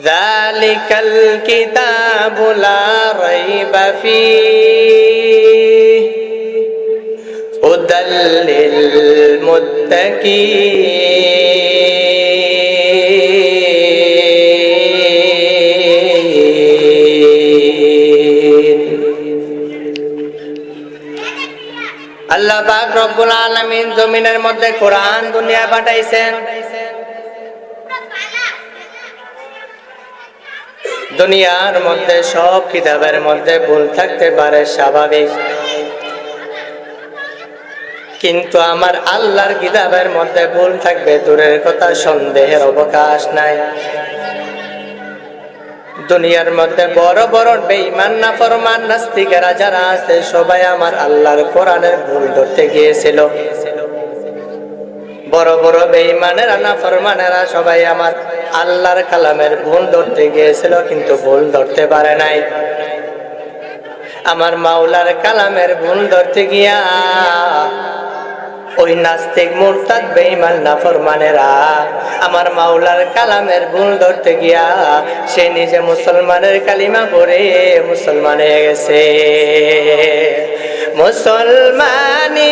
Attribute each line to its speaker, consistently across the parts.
Speaker 1: ذلك الكتاب لا ريب فيه هدى للمتقين আল্লাহ পাক রব্বুল আলামিন জমিনের মধ্যে কোরআন দুনিয়া পাঠাইছেন দুনিয়ার মধ্যে সব কিতাবের মধ্যে ভুল থাকতে পারে, স্বাভাবিক। কিন্তু আমার আল্লাহর কিতাবের মধ্যে ভুল থাকবে, দূরের কথা সন্দেহের অবকাশ নাই। দুনিয়ার মধ্যে বড় বড় বেঈমান না ফরমান নাস্তিকেরা যারা আছে, সবাই আমার আল্লাহর কোরআনের ভুল ধরতে গিয়েছিল। বড় বড় বেঈমানেরা না ফরমানেরা সবাই আমার আল্লাহর কালামের ভুল ধরতে গিয়েছিল, কিন্তু ভুল ধরতে পারে নাই। আমার মাওলার কালামের ভুল ধরতে গিয়া ওই নাস্তিক মুরতাদ বেঈমান নাফরমানেরা আমার মাওলার কালামের ভুল ধরতে গিয়া সে নিজে মুসলমানের কালিমা পড়ে মুসলমান হয়ে গেছে। মুসলমানি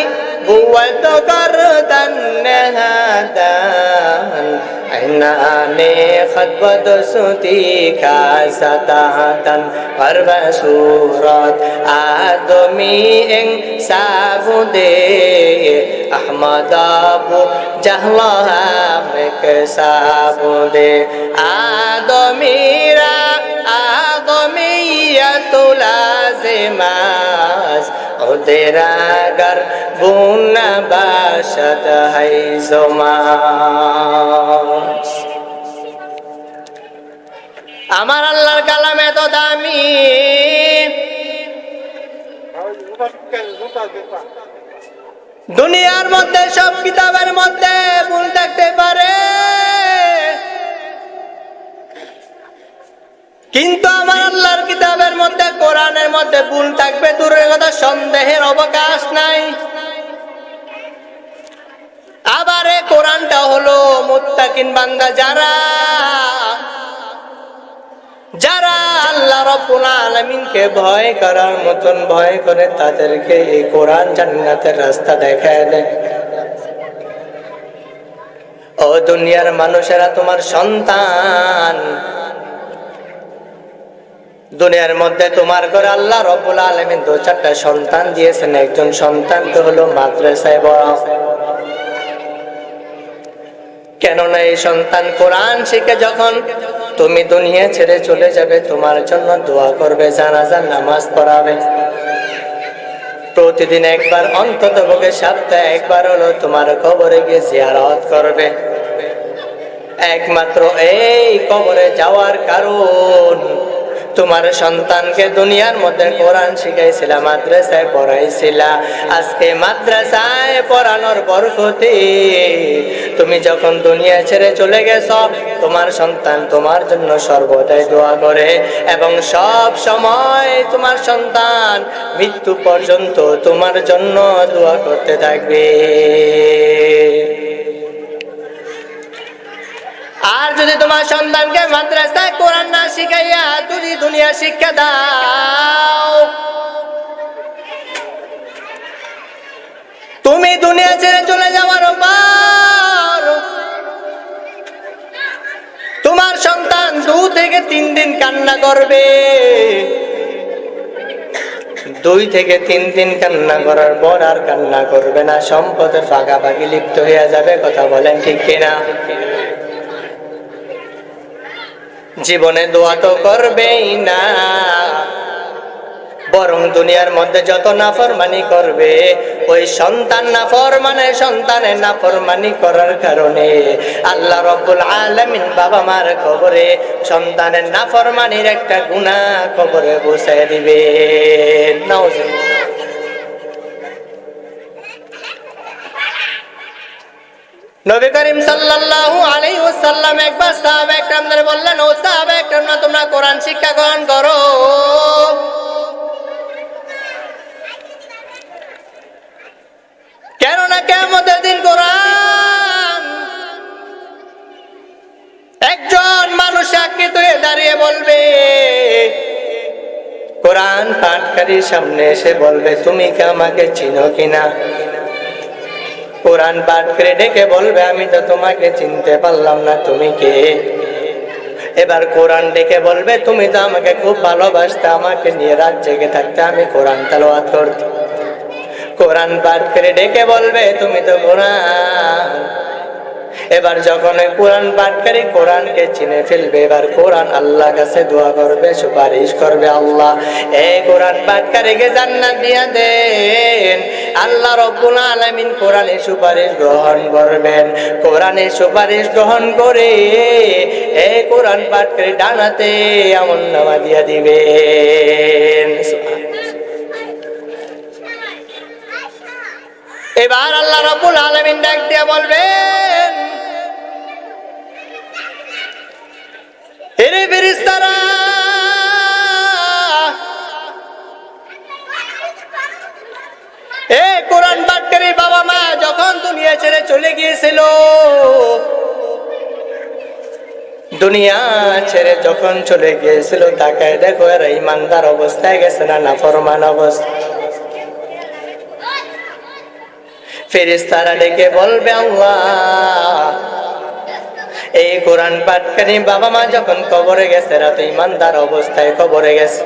Speaker 1: বুয়াত করদান নেহাদান আইনানে খতবত সুতি কাসাতাতান পারবা সুরত আদমি এং সাবুদে আহমদ আবু জাহলামেক সাবুদে আদমিরা আদমিয়াতুলাজিমাস ওদের আগার গুনা বাসত হাই আমার আল্লাহর কালাম এত দামি। দুনিয়ার মধ্যে সব কিতাবের মধ্যে ভুল থাকতে পারে। কিন্তু আমার আল্লাহর কিতাবের মধ্যে, কোরআনের মধ্যে ভুল থাকবে, দূরের কথা, সন্দেহের অবকাশ নাই। আবার এ কোরআনটা হলো মুত্তাকিন বান্দা, যারা যারা আল্লাহ রব্বুল আলামিনকে ভয় করার মতন ভয় করে, তাদেরকে এই কোরআন জান্নাতের রাস্তা দেখায় দেয়। ও দুনিয়ার মানুষেরা, তোমার সন্তান দুনিয়ার মধ্যে তোমার ঘরে আল্লাহ রব্বুল আলামিন দু চারটা সন্তান দিয়েছেন। একজন সন্তান তো হলো মাদ্রাসায় বড়। কেননা এই সন্তান কোরআন শিখে যখন তুমি দুনিয়া ছেড়ে চলে যাবে, তোমার জন্য দোয়া করবে, জানাজার নামাজ পড়াবে। প্রতিদিন একবার অন্তত পক্ষে সপ্তাহে একবার হলো তোমার কবরে গিয়ে জিয়ারত করবে। একমাত্র এই কবরে যাওয়ার কারণ তোমার সন্তানকে দুনিয়ার মধ্যে কোরআন শিখাইছিলা, মাদ্রাসায় পড়াইছিলা। আজকে মাদ্রাসায় পড়ানোর বরকতে। তুমি যখন দুনিয়া ছেড়ে চলে গেছ, তোমার সন্তান তোমার জন্য সর্বদাই দোয়া করে এবং সব সময় তোমার সন্তান মৃত্যু পর্যন্ত তোমার জন্য দোয়া করতে থাকবে। আর যদি তোমার সন্তানকে মাদ্রাসায় কোরআন না শিখাইয়া তুমি দুনিয়া শিক্ষা দাও, তুমি দুনিয়া ছেড়ে চলে যাওয়ার তোমার সন্তান দু থেকে তিন দিন কান্না করবে। দুই থেকে তিন দিন কান্না করার পর আর কান্না করবে না। সম্পদের ভাগাভাগি লিপ্ত হয়ে যাবে, কথা বলেন ঠিক কিনা? জীবনে দোয়া তো করবেই না। বরং দুনিয়ার মধ্যে যত নাফরমানি করবে, ওই সন্তান নাফরমানে সন্তানের নাফরমানি করার কারণে আল্লাহ রব্বুল আলমিন বাবা মার কবরে সন্তানের নাফরমানির একটা গুণা কবরে বসে দিবে। নবী করিম সাল্লাল্লাহু আলাইহি ওয়াসাল্লাম একবার সাহাবা একরামদের বললেন, ও সাহাবা তোমরা কোরআন শিক্ষা গ্রহণ করো। দিন কোরআন একজন মানুষ আকৃত হয়ে দাঁড়িয়ে বলবে, কোরআন পাঠকারীর সামনে এসে বলবে, তুমি কি আমাকে চিনো কিনা? কোরআন পাঠ করে ডেকে বলবে, আমি তো তোমাকে চিনতে পারলাম না, তুমি কে? এবার কোরআন ডেকে বলবে, তুমি তো আমাকে খুব ভালোবাসতে, আমাকে নিয়ে রাত জেগে থাকতে আমি কোরআন তালোয়াত করতে। কোরআন পাঠ করে ডেকে বলবে, তুমি তো কোরআন। এবার যখন কোরআন পাঠকারী কোরআনকে চিনে ফেলবে, এবার কোরআন আল্লাহ কাছে দোয়া করবে, সুপারিশ করবে আল্লাহ। এই কোরআন পাঠকারীকে জান্নাত দিয়া দেন। আল্লাহ রব্বুল আলামিন কোরআনের সুপারিশ গ্রহণ করবেন। কোরআনের সুপারিশ গ্রহণ করে এই কোরআন পাঠকারী ডানাতে আমল নামা দিয়া দিবেন। এবার আল্লাহ রব্বুল আলামিন ডাক দিয়া বলবেন এরে ফেরেশতারা! এ কোরআন পাঠকারী বাবা মা যখন দুনিয়া ছেড়ে চলে গিয়েছিল, দুনিয়া ছেড়ে যখন চলে গিয়েছিল, তাকে দেখো এরা ইমানদার অবস্থায় গেছে না নাফরমান অবস্থা? ফেরেশতারা ডেকে বলবে, আল্লাহ, এই কোরআন পাঠকারী বাবা মা যখন কবরে গেছে রাতে ইমানদার অবস্থায় কবরে গেছে।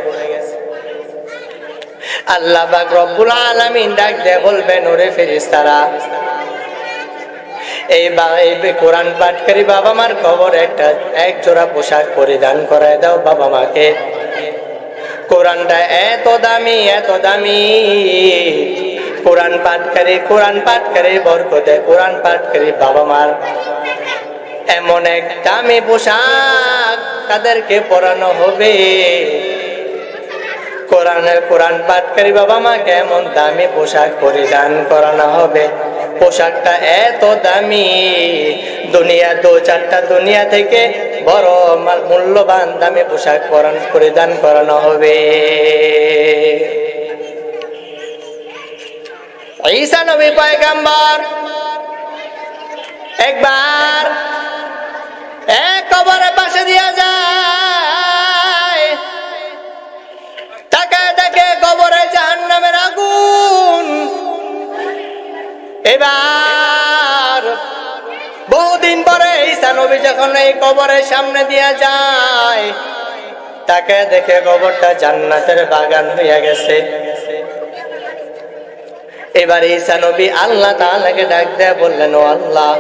Speaker 1: আল্লাহ পাক রব্বুল আলামিন ডাক দিয়ে বলবেন, ওরে ফেরেশতারা, এই কোরআন পাঠকারী বাবা মার কবর একটা, এক জোড়া পোশাক পরিধান করায় দাও বাবা মাকে। কোরআনটা এত দামি এত দামি। কোরআন পাঠকারী কোরআন পাঠকারী বরকতে কোরআন পাঠকারী বাবা মার। এমন এক দামি পোশাক তাদেরকে পরানো হবে। কোরআনের কোরআন পাঠকারী বাবা মাকে এমন দামি পোশাক পরিধান করানো হবে? পোশাকটা এত দামি। দুনিয়া, দু চারটা দুনিয়া থেকে বড় মাল- মূল্যবান দামি পোশাক পরিধান করানো হবে। ঈসা নবী পয়গাম্বর, একবার এক কবরের পাশে দিয়া যায় এবার বহুদিন পরে ঈসা নবী যখন এই কবরের সামনে দিয়া যায়, তাকে দেখে কবরটা জান্নাতের বাগান হইয়া গেছে। এবার ঈসা নবী আল্লাহ তাআলাকে ডাক দেয়া বললেন, ও আল্লাহ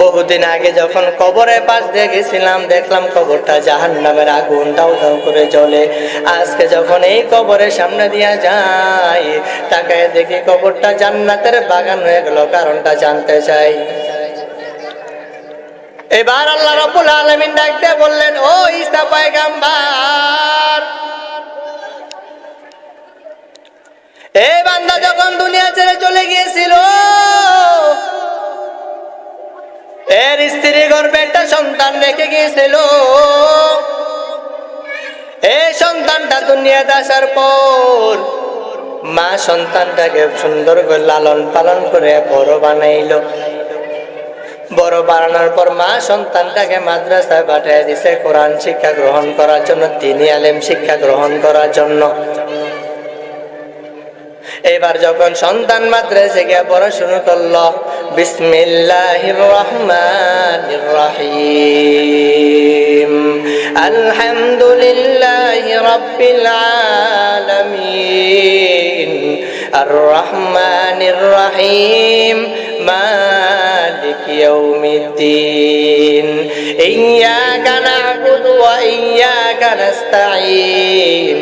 Speaker 1: বহুদিন আগে যখন কবরের পাশ দিয়ে গেছিলাম, দেখলাম কবরটা জাহান নামের আগুন দাউ দাউ করে জ্বলে। আজকে যখন এই কবরের সামনে দিয়া যাই তাকে দেখি কবরটা জান্নাতের বাগান হয়ে গেল, কারণটা জানতে চাই। এবার আল্লাহ রাব্বুল আলামিন ডাক দিয়ে বললেন, ও ঈসা পয়গাম্বার! এই বান্দা যখন দুনিয়া ছেড়ে চলে গিয়েছিল এর স্ত্রী গর্ভে একটা সন্তান রেখে গিয়েছিল। এই সন্তানটা দুনিয়াতে আসার পর মা সন্তানটাকে সুন্দর করে লালন পালন করে বড় বানাইলো। বড় বানানোর পর মা সন্তানটাকে মাদ্রাসায় পাঠিয়ে দিছে কোরআন শিক্ষা গ্রহণ করার জন্য তিনি আলেম শিক্ষা গ্রহণ করার জন্য। এবার যখন সন্তান মাদ্রাসে গিয়ে পড়াশুনো করল বিসমিল্লাহ রহমান রহিম। আলহামদুলিল্লাহ রব্বিল আলামিন। আর রহমান রহিম। মালিক ইয়াউমিদ্দিন। ইয়া نستعين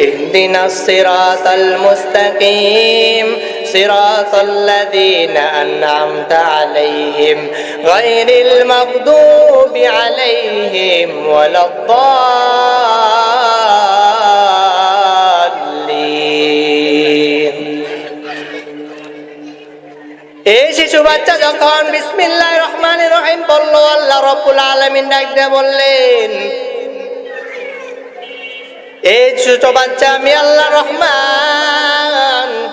Speaker 1: اهدنا الصراط المستقيم صراط الذين أنعمت عليهم غير المغضوب عليهم ولا الضالين এই শিশু বাচ্চা যখন বিসমিল্লাহ রহমান রহিম বললো আল্লাহ রব্বুল আলমিন ডাক দিয়ে বললেন এই ছোট বাচ্চা, আমি আল্লাহ রহমান।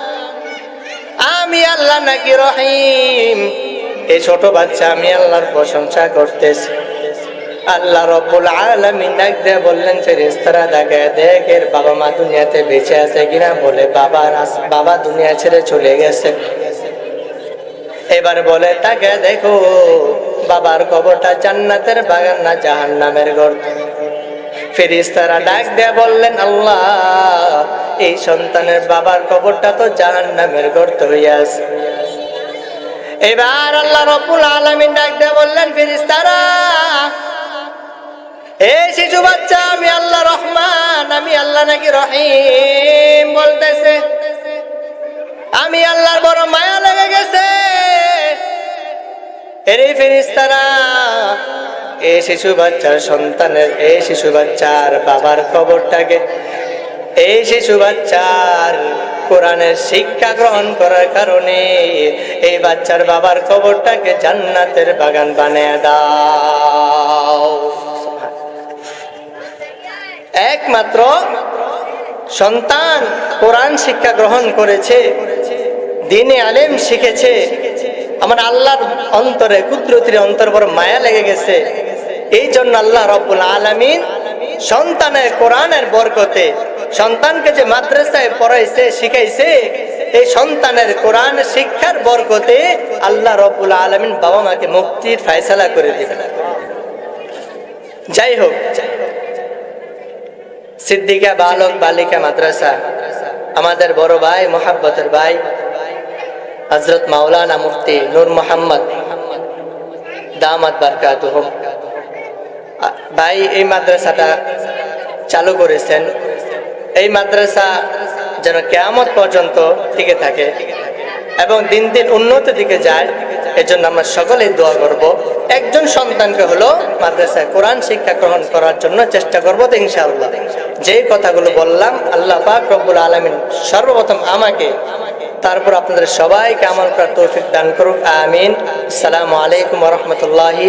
Speaker 1: আমি আল্লাহ নাকি রহিম। এই ছোট বাচ্চা, আমি আল্লাহর প্রশংসা করতেছি। আল্লাহ রব্বুল আলামিন ডাক দিয়ে বললেন, ফেরেশতারা দেখে দেখ, এর বাবা মা দুনিয়াতে বেঁচে আছে কিনা বলে আস- বাবা দুনিয়া ছেড়ে চলে গেছে। এবার বলে, তাকে দেখো, বাবার কবরটা জান্নাতের বাগান না জাহান্নামের গর্ত? ফেরিস্তারা ডাক দিয়ে বললেন, আল্লাহ, এই সন্তানের বাবার কবরটা তো জাহান নামের গর্ত হইয়াছে এবার আল্লাহ রব্বুল আলামিন ডাক দিয়ে বললেন ফেরিস্তারা এ শিশু বাচ্চা, আমি আল্লাহ রহমান, আমি আল্লাহ নাকি রহিম বলতেছে। আমি আল্লাহর বড় মায়া লেগে গেছে। এরে ফেরিস্তারা এই শিশু বাচ্চার সন্তানের এই শিশু বাচ্চার বাবার খবরটাকে। এই শিশু বাচ্চার কোরআনের শিক্ষা গ্রহণ করার কারণে এই বাচ্চার বাবার খবরটাকে জান্নাতের বাগান বানিয়ে দাও। একমাত্র সন্তান কোরআন শিক্ষা গ্রহণ করেছে, দিনে আলেম শিখেছে। আমার আল্লাহর অন্তরে, কুদরতির অন্তর বড় মায়া লেগে গেছে। এই জন্য আল্লাহ রব্বুল আলমিন সন্তানের কোরআনের বরকতে সন্তানকে যে মাদ্রাসায় পড়াইছে, শিখাইছে, এই সন্তানের কোরআন শিক্ষার বরকতে আল্লাহ রব্বুল আলমিন বাবা মাকে মুক্তির ফায়সালা করে দিবেন। যাই হোক, সিদ্দিকা বালক বালিকা মাদ্রাসা, আমাদের বড় ভাই, মোহাব্বতের ভাই হজরত মাওলানা মুফতি নূর মোহাম্মদ, দামাত বারকাত ভাই, এই মাদ্রাসাটা চালু করেছেন। এই মাদ্রাসা যেন কেয়ামত পর্যন্ত টিকে থাকে এবং দিন দিন উন্নত দিকে যায়, এজন্য আমরা সকলেই দোয়া করব। একজন সন্তানকে হলো মাদ্রাসায় কোরআন শিক্ষা গ্রহণ করার জন্য চেষ্টা করব তো ইনশাআল্লাহ। যে কথাগুলো বললাম, আল্লাহ পাক রব্বুল আলমিন সর্বপ্রথম আমাকে, তারপর আপনাদের সবাইকে আমল করার তৌফিক দান করুক। আমিন। আসসালামু আলাইকুম রহমতুল্লাহি